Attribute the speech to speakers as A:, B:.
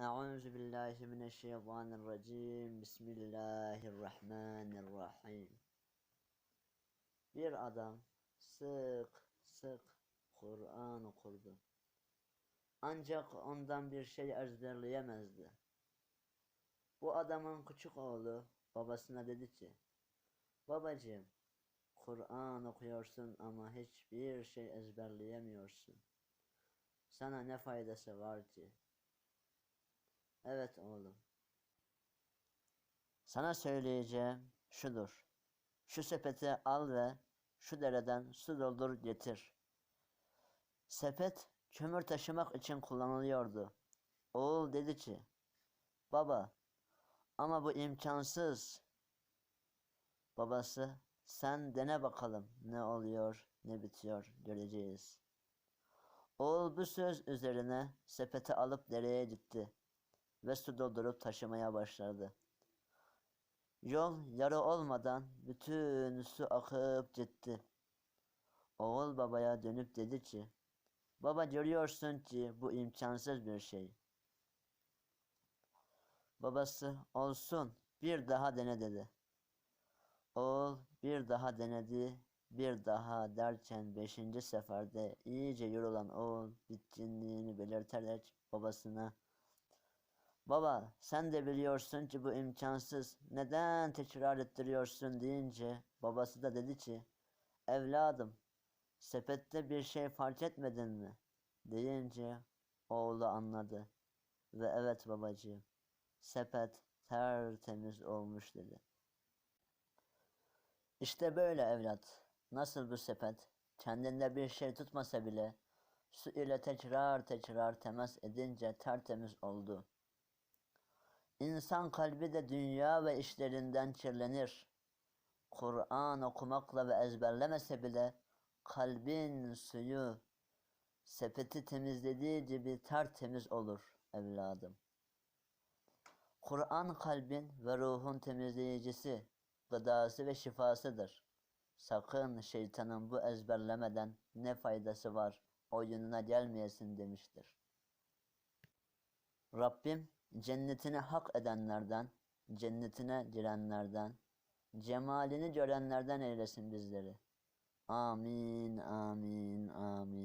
A: Euzu billahi mineşşeytanirracim. Bismillahirrahmanirrahim. Bir adam sık sık Kur'an okurdu. Ancak ondan bir şey ezberleyemezdi. Bu adamın küçük oğlu babasına dedi ki, Babacığım, Kur'an okuyorsun ama hiçbir şey ezberleyemiyorsun. Sana ne faydası var ki? Evet oğlum. Sana söyleyeceğim şudur. Şu sepeti al ve şu dereden su doldur getir. Sepet kömür taşımak için kullanılıyordu. Oğul dedi ki, Baba, ama bu imkansız. Babası, sen dene bakalım ne oluyor ne bitiyor göreceğiz. Oğul bu söz üzerine sepeti alıp dereye gitti ve su doldurup taşımaya başladı. Yol yarı olmadan bütün su akıp gitti. Oğul babaya dönüp dedi ki, Baba görüyorsun ki bu imkansız bir şey. Babası olsun bir daha dene dedi. Oğul bir daha denedi, bir daha derken beşinci seferde iyice yorulan oğul bitkinliğini belirterek babasına Baba sen de biliyorsun ki bu imkansız. Neden tekrar ettiriyorsun deyince babası da dedi ki Evladım sepette bir şey fark etmedin mi? Deyince oğlu anladı. Ve evet babacığım sepet tertemiz olmuş dedi. İşte böyle evlat. Nasıl bu sepet? Kendinde bir şey tutmasa bile su ile tekrar tekrar temas edince tertemiz oldu. İnsan kalbi de dünya ve işlerinden kirlenir. Kur'an okumakla ve ezberlemese bile kalbin suyu sepeti temizlediği gibi tertemiz olur evladım. Kur'an kalbin ve ruhun temizleyicisi, gıdası ve şifasıdır. Sakın şeytanın bu ezberlemeden ne faydası var oyununa gelmeyesin demiştir. Rabbim cennetine hak edenlerden, cennetine girenlerden, cemalini görenlerden eylesin bizleri. Amin, amin, amin.